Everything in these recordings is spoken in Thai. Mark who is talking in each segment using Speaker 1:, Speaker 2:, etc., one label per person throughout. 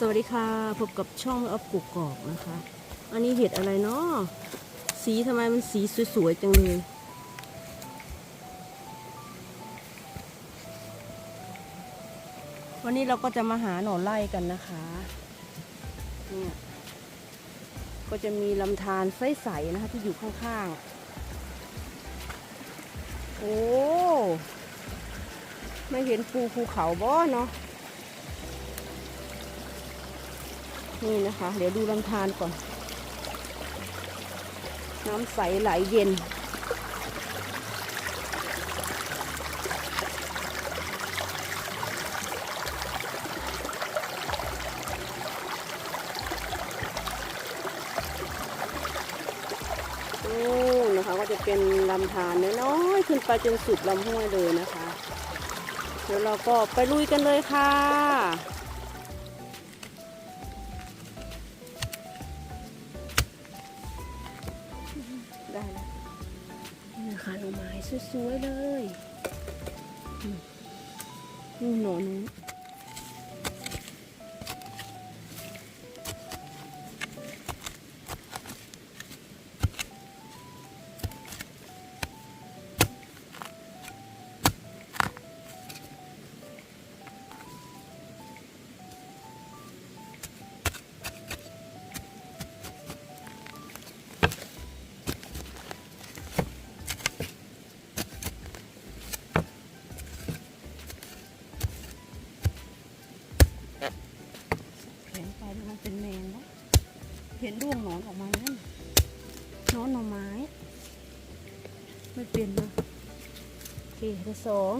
Speaker 1: สวัสดีค่ะพบกับช่องอัพกุกกอกนะคะ อันนี้เห็ดอะไรเนาะสีทำไมมันสีสวยๆจังเลยวันนี้เราก็จะมาหาหน่อไล่กันนะคะเนี่ยก็จะมีลำธารใสๆนะคะที่อยู่ข้างๆ โอ้ ไม่เห็นปูภูเขาบ่เนาะ นี่นะคะ เดี๋ยวดูลำธารก่อน น้ำใสไหลเย็นโอ้นะคะก็จะเป็นลำธารน้อยๆขึ้นไปจนสุดลำห้วยเลยนะคะ เดี๋ยวเราก็ไปลุยกันเลยค่ะ หน่อไม้สวยๆเลยอืมนี่หน่อนู้น โอเคที่สอง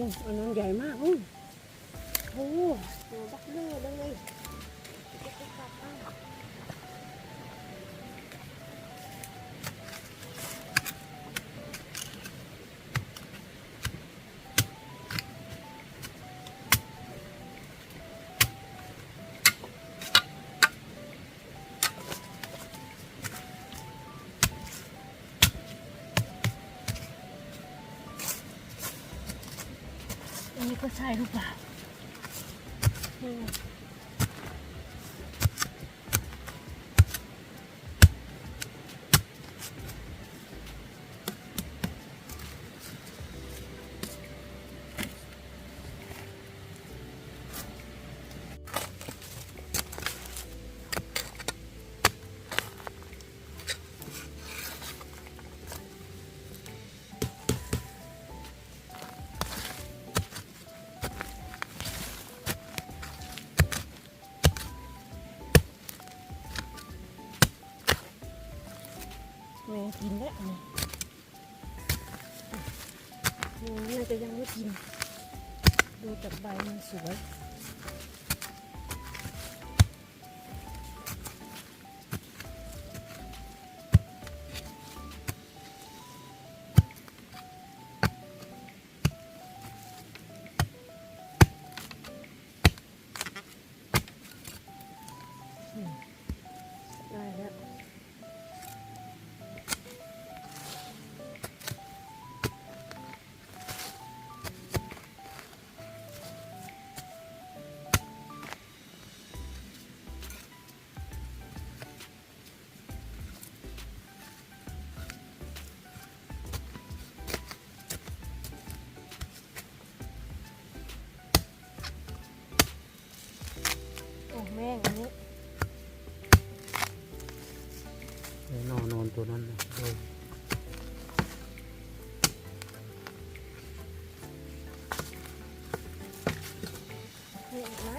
Speaker 1: อู้อันนั้นใหญ่มากอู้โอ้โหตัวบักเน่เลยเก็บไปกลับบ้าน ใช่หรือเปล่า กินแล้วนี่น่าจะยังไม่กิน ดูจากใบมันสวย ไอ้น
Speaker 2: อนนอนตัวนั้นน่ะเออ
Speaker 1: มีอีกไหม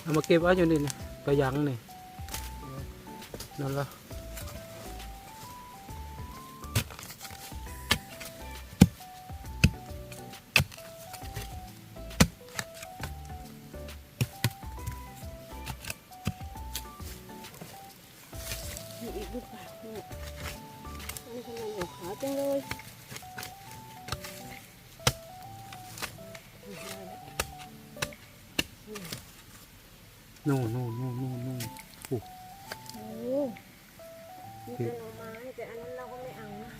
Speaker 2: เอามาเก็บไว้อยู่นี่นะกระยังนี่นั่นละ นู่นนู่นนู่นนู่นนู่น
Speaker 1: โอ้มีแต่หน่อไม้แต่อันนั้นเราก็ไม่เอานะ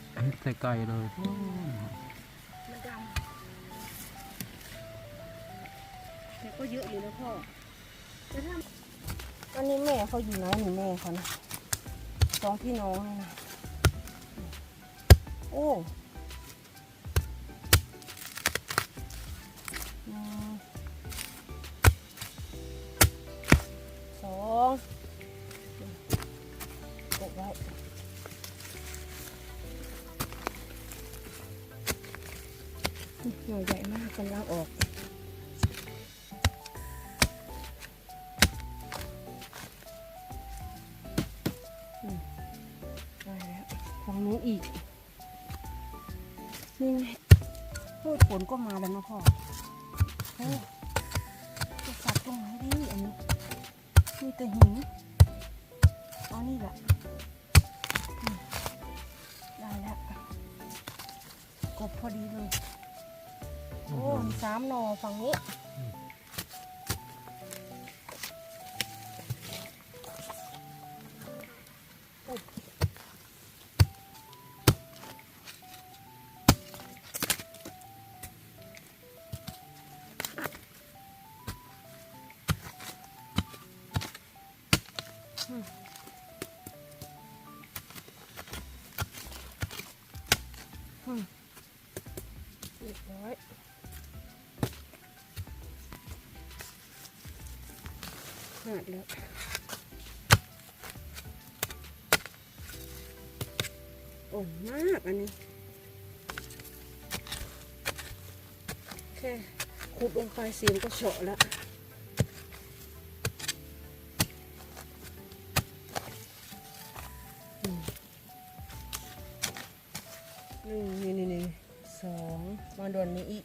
Speaker 2: ใส่ไก่เลย
Speaker 1: มันดำแต่ก็เยอะอยู่นะพ่อแต่ถ้าอันนี้แม่เขาอยู่ไหนนี่แม่เขานะสองพี่น้องนี่นะโอ้ องกดไว้หน่อยใหญ่มากกำลังออกได้แล้วฝั่งนู้นอีก นี่ไงพืชผลก็มาแล้วนะพ่อ แต่หินเอ๋อนี่แหละอืมได้แล้วกบพอดีเลย โอ้มีสามหน่อฝั่งนี้าดแล้วโอ้มากอันนี้ แค่ขุดลงไปเสียงก็เฉาะแล้วหนึ่งนี่นี่นี่สองมาดวนนี้อีก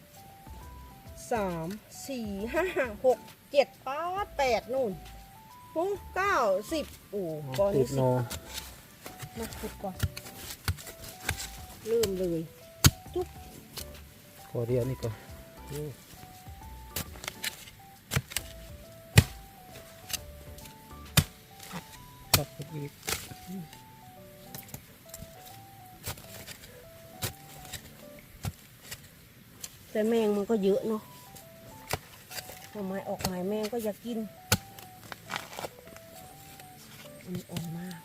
Speaker 1: สามสี่ห้าหกเจ็ดแปดแปดนู่น โอ้เก้าสิบโอ้ก่อน
Speaker 2: ติ
Speaker 1: นี้
Speaker 2: ด
Speaker 1: สิ
Speaker 2: โน
Speaker 1: บมาขุดก่อนเริ่มเลย
Speaker 2: ขอเรียนนี่ก่อนตัดอีก
Speaker 1: แต่แมงมันก็เยอะเนาะทำไมออกใหม่แมงก็อยากกิน อันนี้อ่อนมาก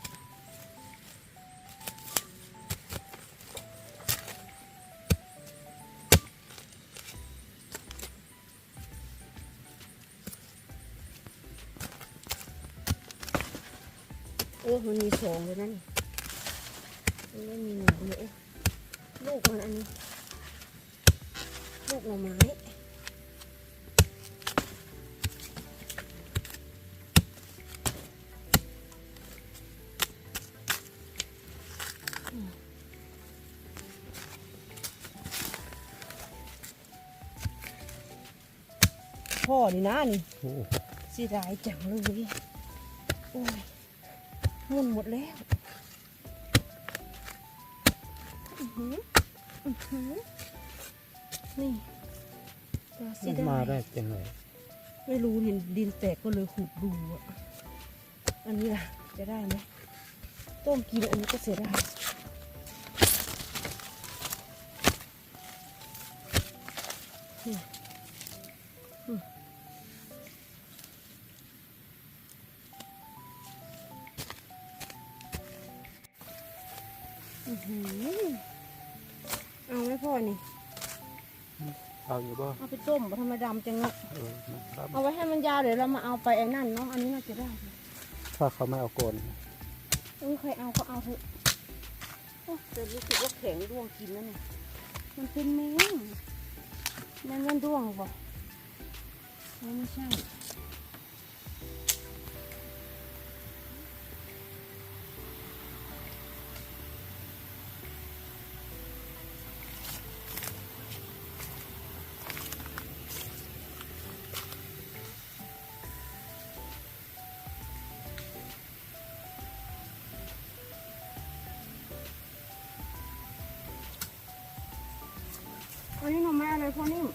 Speaker 1: โอ้ มันมีสองเลยนั่นมันไม่มีหนึ่งเลยลูกมันอันนี้ ลูกหน่อไม้ พ่อนี่นะนี่
Speaker 2: โอ้
Speaker 1: เสียดายจังเลยโอ้ยมุ่นหมดแล้วอือหืออือหือนี่ตาเสียดาย
Speaker 2: มาได้จังไง
Speaker 1: ไม่รู้ดินดินแตกก็เลยขุดดูอะ อันนี้ล่ะ จะได้ไหมต้มกินอันนี้ก็เสียดา เอาไหมพ่อนี่
Speaker 2: เอาอยู่บ่
Speaker 1: เอาไปต้มบ่ทำไมดำจังเนาะ
Speaker 2: เออนะครับ
Speaker 1: เอาไว้ให้มันยาวเดี๋ยวเรามาเอาไปไอ้นั่นเนาะ อันนี้น่าจะได้
Speaker 2: ถ้าเขาไม่เอาโกน
Speaker 1: เออใครเอาก็เอาเถอะโอ้แต่รู้สึกว่าแข็งร่วงกินแล้วเนี่ย มันเป็นแมงแมงมันร่วงบ่ไม่ไม่ใช่ นี้หน่อไม้อะไรพ่อนิ่ม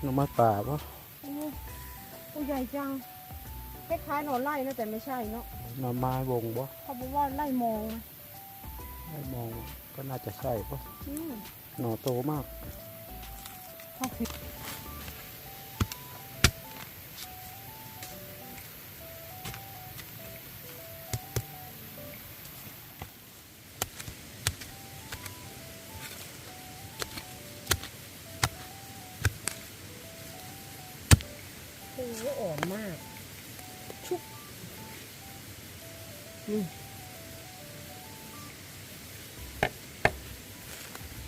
Speaker 2: หน้ำไม้ป่าปะ
Speaker 1: โอ้โอ้ใหญ่จังคล้ายๆหน่อไร่นะแต่ไม่ใช่เนาะ
Speaker 2: หน่อไม้วงบ่
Speaker 1: เขาบอกว่าไล่มองนะ
Speaker 2: ไม่มองก็น่าจะใช่ปะ
Speaker 1: อืม
Speaker 2: หน่อโตมาก
Speaker 1: เขาคิด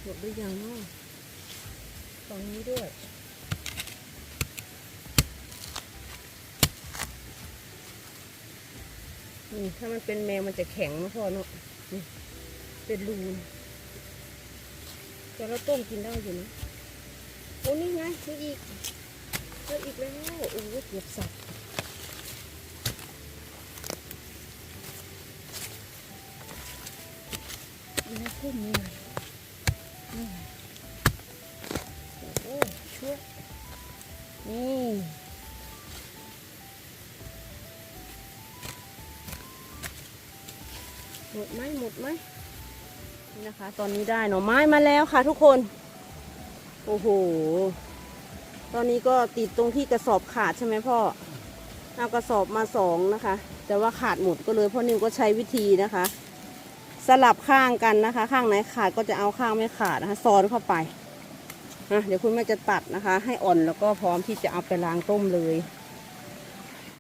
Speaker 1: หมดหรือยังเนาะตรงนี้ด้วยนี่ถ้ามันเป็นแมวมันจะแข็งนะพ่อเนาะนี่เป็นรูนแต่เราต้มกินได้อยู่นะโอ้นี่ไงนี่อีกเจออีกแล้วโอ้เกือบสับนี่นะพุ่มนี่ไงนี่ มดไหมหมดไหมนี่นะคะ ตอนนี้ได้หน่อไม้มาแล้วค่ะ ทุกคน โอ้โห ตอนนี้ก็ติดตรงที่กระสอบขาดใช่ไหมพ่อเอากระสอบมาสองนะคะ แต่ว่าขาดหมดก็เลยพ่อนิ่มก็ใช้วิธีนะคะ สลับข้างกันนะคะ ข้างไหนขาดก็จะเอาข้างไม่ขาดนะคะซ้อนเข้าไปนะเดี๋ยวคุณแม่จะตัดนะคะ ให้อ่อนแล้วก็พร้อมที่จะเอาไปล้างต้มเลย